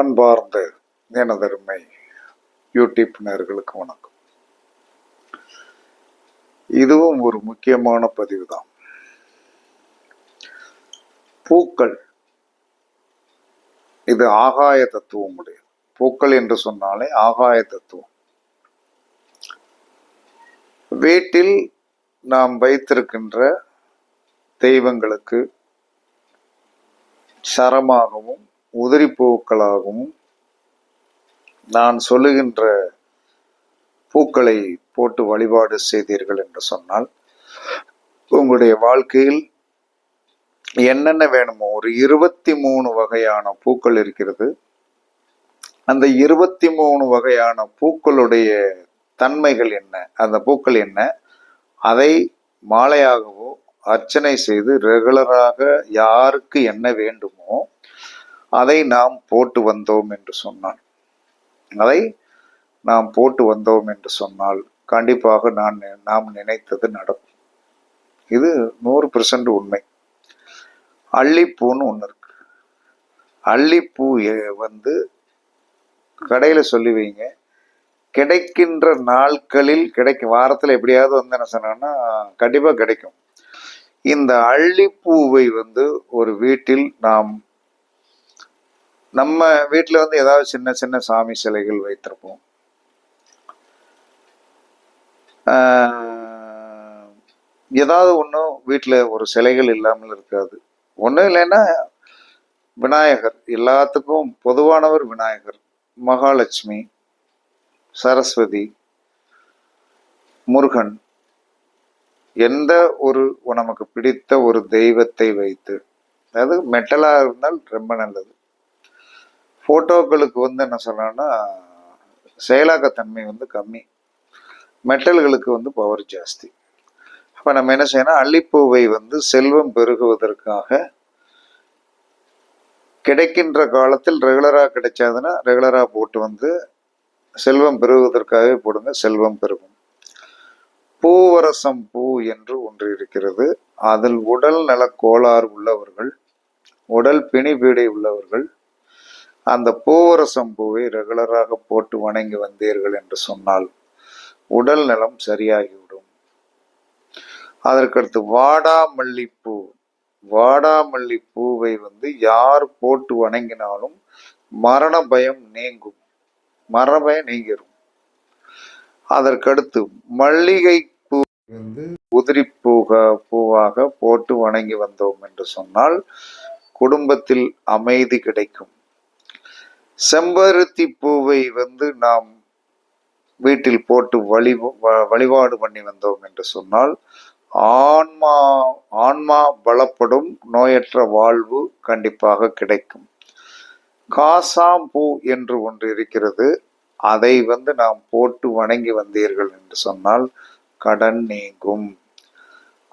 அன்பார்ந்த எனதருமை யூடியூப் நேர்களுக்கு வணக்கம். இதுவும் ஒரு முக்கியமான பதிவு தான் பூக்கள். இது ஆகாய தத்துவம் உடையது பூக்கள் என்று சொன்னாலே ஆகாய தத்துவம். வீட்டில் நாம் வைத்திருக்கின்ற தெய்வங்களுக்கு சரமாகவும் உதிரி பூக்களாகவும் நான் சொல்லுகின்ற பூக்களை போட்டு வழிபாடு செய்தீர்கள் என்று சொன்னால் உங்களுடைய வாழ்க்கையில் என்னென்ன வேணுமோ ஒரு இருபத்தி மூணு வகையான பூக்கள் இருக்கிறது. அந்த இருபத்தி மூணு வகையான பூக்களுடைய தன்மைகள் என்ன? அந்த பூக்கள் என்ன? அதை மாலையாகவோ அர்ச்சனை செய்து ரெகுலராக யாருக்கு என்ன வேண்டுமோ அதை நாம் போட்டு வந்தோம் என்று சொன்னான். அதை நாம் போட்டு வந்தோம் என்று சொன்னால் கண்டிப்பாக நான் நாம் நினைத்தது நடக்கும். இது நூறு பெர்சன்ட் உண்மை. அள்ளிப்பூன்னு ஒன்று இருக்கு. அள்ளிப்பூ வந்து கடையில் சொல்லி வைங்க. கிடைக்கின்ற நாட்களில் கிடைக்கும் வாரத்தில் எப்படியாவது வந்து என்ன சொன்னோன்னா கண்டிப்பாக கிடைக்கும். இந்த அள்ளிப்பூவை வந்து ஒரு வீட்டில் நாம் நம்ம வீட்டில் வந்து ஏதாவது சின்ன சின்ன சாமி சிலைகள் வைத்திருப்போம். ஏதாவது ஒன்றும் வீட்டில் ஒரு சிலைகள் இல்லாமல் இருக்காது. ஒன்றும் இல்லைன்னா விநாயகர் எல்லாத்துக்கும் பொதுவானவர் விநாயகர் மகாலட்சுமி சரஸ்வதி முருகன் எந்த ஒரு நமக்கு பிடித்த ஒரு தெய்வத்தை வைத்து அதாவது மெட்டலாக இருந்தால் ரொம்ப நல்லது. ஃபோட்டோக்களுக்கு வந்து என்ன சொல்லணும்னா செயலாக்கத்தன்மை வந்து கம்மி. மெட்டல்களுக்கு வந்து பவர் ஜாஸ்தி. அப்போ நம்ம என்ன செய்யணும்? அள்ளிப்பூவை வந்து செல்வம் பெருகுவதற்காக கிடைக்கின்ற காலத்தில் ரெகுலராக கிடைச்சாதுன்னா ரெகுலராக போட்டு வந்து செல்வம் பெருகுவதற்காகவே போடுங்க செல்வம் பெருகும். பூவரசம் பூ என்று ஒன்று இருக்கிறது. அதில் உடல் நல கோளாறு உள்ளவர்கள் உடல் பிணிபீடை உள்ளவர்கள் அந்த பூவரசம் பூவை ரெகுலராக போட்டு வணங்கி வந்தீர்கள் என்று சொன்னால் உடல் நலம் சரியாகிவிடும். அதற்கடுத்து வாடாமல்லிப்பூ. வாடாமல்லி பூவை வந்து யார் போட்டு வணங்கினாலும் மரண பயம் நீங்கும். மரண பயம் நீங்கிடும் அதற்கடுத்து மல்லிகை பூ வந்து உதிரி பூக பூவாக போட்டு வணங்கி வந்தோம் என்று சொன்னால் குடும்பத்தில் அமைதி கிடைக்கும். செம்பருத்தி பூவை வந்து நாம் வீட்டில் போட்டு வழி வ- வழிபாடு பண்ணி வந்தோம் என்று சொன்னால் ஆன்மா ஆன்மா பலப்படும் நோயற்ற வாழ்வு கண்டிப்பாக கிடைக்கும். காசாம்பூ என்று ஒன்று இருக்கிறது. அதை வந்து நாம் போட்டு வணங்கி வந்தீர்கள் என்று சொன்னால் கடன் நீங்கும்.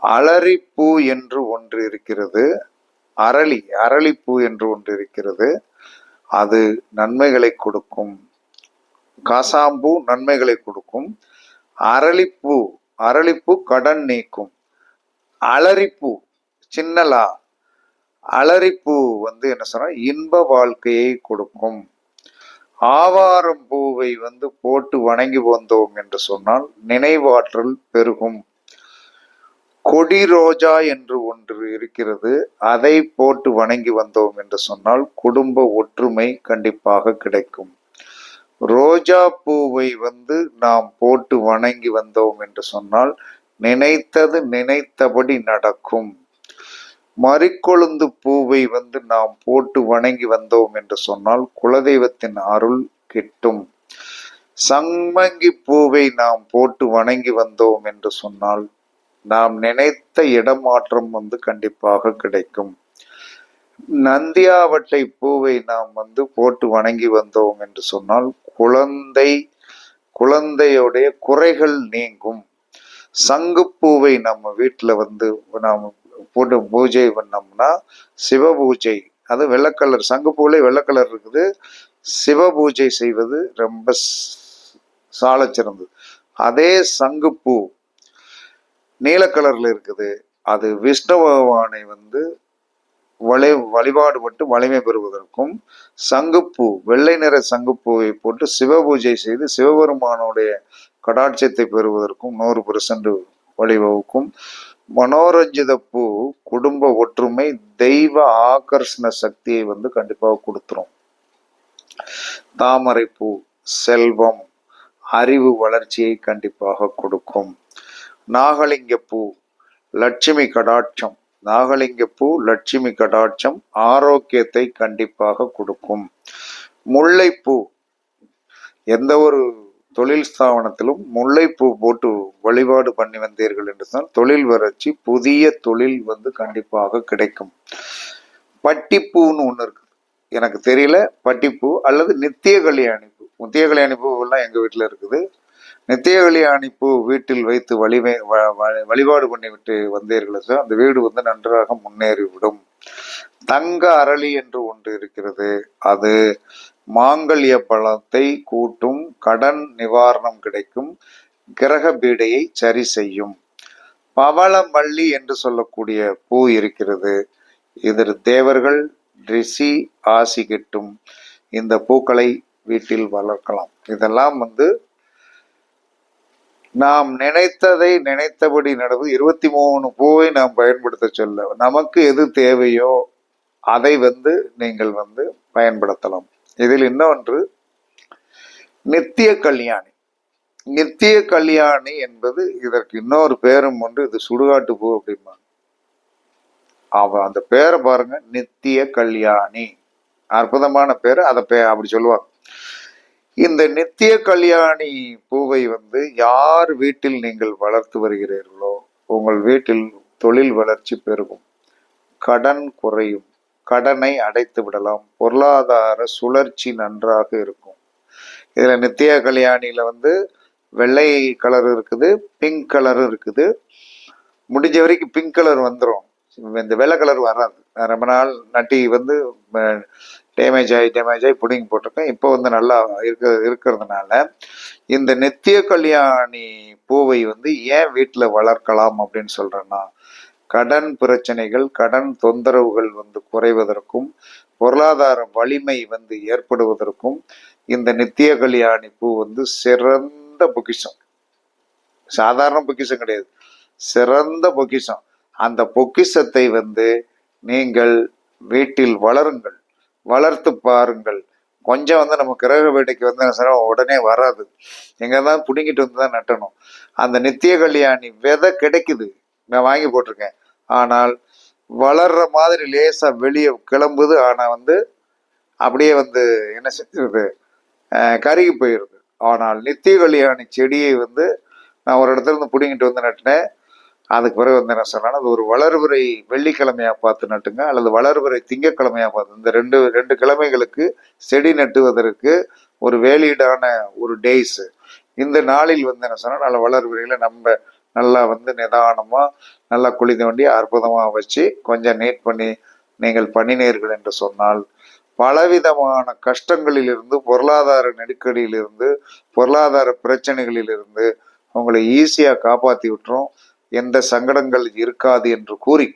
அலரிப்பூ என்று ஒன்று இருக்கிறது. அரளி அரளிப்பூ என்று ஒன்று இருக்கிறது. அது நன்மைகளை கொடுக்கும். காசாம்பூ நன்மைகளை கொடுக்கும். அரளிப்பூ அரளிப்பூ கடன் நீக்கும். அலரிப்பூ சின்னலா. அலரிப்பூ வந்து என்ன சொன்னா இன்ப வாழ்க்கையை கொடுக்கும். ஆவாரம் பூவை வந்து போட்டு வணங்கி வந்தோம் என்று சொன்னால் நினைவாற்றல் பெருகும். கொடி ரோஜா என்று ஒன்று இருக்கிறது. அதை போட்டு வணங்கி வந்தோம் என்று சொன்னால் குடும்ப ஒற்றுமை கண்டிப்பாக கிடைக்கும். ரோஜா பூவை வந்து நாம் போட்டு வணங்கி வந்தோம் என்று சொன்னால் நினைத்தது நினைத்தபடி நடக்கும். மறிக்கொழுந்து பூவை வந்து நாம் போட்டு வணங்கி வந்தோம் என்று சொன்னால் குலதெய்வத்தின் அருள் கிட்டும். சம்மங்கி பூவை நாம் போட்டு வணங்கி வந்தோம் என்று சொன்னால் நாம் நினைத்த இடமாற்றம் வந்து கண்டிப்பாக கிடைக்கும். நந்தியாவட்டை பூவை நாம் வந்து போட்டு வணங்கி வந்தோம் என்று சொன்னால் குழந்தை குழந்தையுடைய குறைகள் நீங்கும். சங்குப்பூவை நம்ம வீட்டில் வந்து நாம் போட்டு பூஜை பண்ணோம்னா சிவ பூஜை அது வெள்ளை கலர் வெள்ளக்கலர் இருக்குது. சிவ பூஜை செய்வது ரொம்ப சால சிறந்தது. அதே சங்குப்பூ நீல கலர்ல இருக்குது. அது விஷ்ணு பகவானை வந்து வளை வழிபாடுபட்டு வலிமை பெறுவதற்கும் சங்குப்பூ வெள்ளை நிற சங்குப்பூவை போட்டு சிவபூஜை செய்து சிவபெருமானுடைய கடாட்சத்தை பெறுவதற்கும் நூறு பெர்சன்ட் வழிவகுக்கும். மனோரஞ்சித பூ குடும்ப ஒற்றுமை தெய்வ ஆகர்ஷண சக்தியை வந்து கண்டிப்பாக கொடுத்துரும். தாமரை பூ செல்வம் அறிவு வளர்ச்சியை கண்டிப்பாக கொடுக்கும். நாகலிங்க பூ லட்சுமி கடாட்சம். நாகலிங்க பூ லட்சுமி கடாட்சம் ஆரோக்கியத்தை கண்டிப்பாக கொடுக்கும். முல்லைப்பூ எந்த ஒரு தொழில் ஸ்தாபனத்திலும் முல்லைப்பூ போட்டு வழிபாடு பண்ணி வந்தீர்கள் என்று சொன்னால் தொழில் வளர்ச்சி புதிய தொழில் வந்து கண்டிப்பாக கிடைக்கும். பட்டிப்பூன்னு ஒன்று இருக்குது எனக்கு தெரியல பட்டிப்பூ அல்லது நித்திய கல்யாணி பூ. நித்திய கல்யாணி பூ எல்லாம் எங்கள் வீட்டில் இருக்குது. நித்திய கல்யாணி வீட்டில் வைத்து வழிமை வழிபாடு பண்ணிவிட்டு வந்தீர்கள் சார். அந்த வீடு வந்து நன்றாக முன்னேறிவிடும். தங்க அரளி என்று ஒன்று இருக்கிறது. அது மாங்கல்ய பழத்தை கூட்டும் கடன் நிவாரணம் கிடைக்கும். கிரக பீடையை சரி செய்யும். பவளமல்லி என்று சொல்லக்கூடிய பூ இருக்கிறது. இதில் தேவர்கள் ரிஷி ஆசி கிட்டும். இந்த பூக்களை வீட்டில் வளர்க்கலாம். இதெல்லாம் வந்து நாம் நினைத்ததை நினைத்தபடி நடவு. இருபத்தி மூணு பூவை நாம் பயன்படுத்த சொல்ல நமக்கு எது தேவையோ அதை வந்து நீங்கள் வந்து பயன்படுத்தலாம். இதில் இன்னொன்று நித்திய கல்யாணி. நித்திய கல்யாணி என்பது இதற்கு இன்னொரு பேரும் உண்டு. இது சுடுகாட்டு பூ அப்படிம்பாங்க அவ அந்த பேரை பாருங்க நித்திய கல்யாணி. அற்புதமான பேர். அதை பே அப்படி சொல்லுவாங்க. இந்த நித்திய கல்யாணி பூவை வந்து யார் வீட்டில் நீங்கள் வளர்த்து வருகிறீர்களோ உங்கள் வீட்டில் தொழில் வளர்ச்சி பெருகும். கடன் குறையும். கடனை அடைத்து விடலாம். பொருளாதார சுழற்சி நன்றாக இருக்கும். இதில் நித்திய கல்யாணியில் வந்து வெள்ளை கலர் இருக்குது பிங்க் கலர் இருக்குது. முடிஞ்ச வரைக்கும் பிங்க் கலர் வந்துடும் இந்த வெள்ளை கலர் வராது. ரொம்ப நாள் நட்டி வந்து டேமேஜ் ஆகி டேமேஜ் ஆகி புடிங்கி போட்டிருக்கேன். இப்போ வந்து நல்லா இருக்க இருக்கிறதுனால இந்த நித்திய கல்யாணி பூவை வந்து ஏன் வீட்டில் வளர்க்கலாம் அப்படின்னு சொல்கிறேன்னா கடன் பிரச்சனைகள் கடன் தொந்தரவுகள் வந்து குறைவதற்கும் பொருளாதார வலிமை வந்து ஏற்படுவதற்கும் இந்த நித்திய கல்யாணி பூ வந்து சிறந்த பொக்கிஷம். சாதாரண பொக்கிஷம் கிடையாது. சிறந்த பொக்கிஷம். அந்த பொக்கிஷத்தை வந்து நீங்கள் வீட்டில் வளருங்கள். வளர்த்து பாருங்கள். கொஞ்சம் வந்து நம்ம கிரக வேட்டைக்கு வந்து சிரமம் உடனே வராது. எங்கே தான் பிடுங்கிட்டு வந்து தான் நட்டணும். அந்த நித்திய கல்யாணி விதை கிடைக்குது. நான் வாங்கி போட்டிருக்கேன். ஆனால் வளர்ற மாதிரி லேசாக வெளியே கிளம்புது. ஆனால் வந்து அப்படியே வந்து என்ன செஞ்சிருது கருகி போயிடுது ஆனால் நித்திய கல்யாணி செடியை வந்து நான் ஒரு இடத்துல இருந்து பிடுங்கிட்டு வந்து நட்டினேன். அதுக்கு பிறகு வந்து என்ன சொன்னா அது ஒரு வளர்வுரை வெள்ளிக்கிழமையா பார்த்து நட்டுங்க அல்லது வளர்வுரை திங்கக்கிழமையா பார்த்து இந்த ரெண்டு ரெண்டு கிழமைகளுக்கு செடி நட்டுவதற்கு ஒரு வேலிடான ஒரு டேஸு இந்த நாளில் வந்து என்ன சொன்னால் நல்ல வளர்வுரையில் நம்ம நல்லா வந்து நிதானமாக நல்லா குழி வண்டி அற்புதமாக வச்சு கொஞ்சம் நீட் பண்ணி நீங்கள் பண்ணினீர்கள் என்று சொன்னால் பலவிதமான கஷ்டங்களிலிருந்து பொருளாதார நெருக்கடியிலிருந்து பொருளாதார பிரச்சனைகளிலிருந்து உங்களை ஈஸியாக காப்பாற்றி விட்டுரும். எந்த சங்கடங்கள் இருக்காது என்று கூறி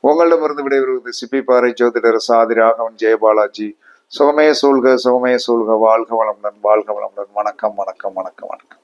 உங்களிடமிருந்து விடைபெறுவது சிப்பி பாறை ஜோதிடர் சாதி ராகவன் ஜெயபாலாஜி சுகமே சூழ்க சுகமே சூழ்க. வாழ்க வளமுடன் வாழ்க வளமுடன். வணக்கம் வணக்கம் வணக்கம் வணக்கம்.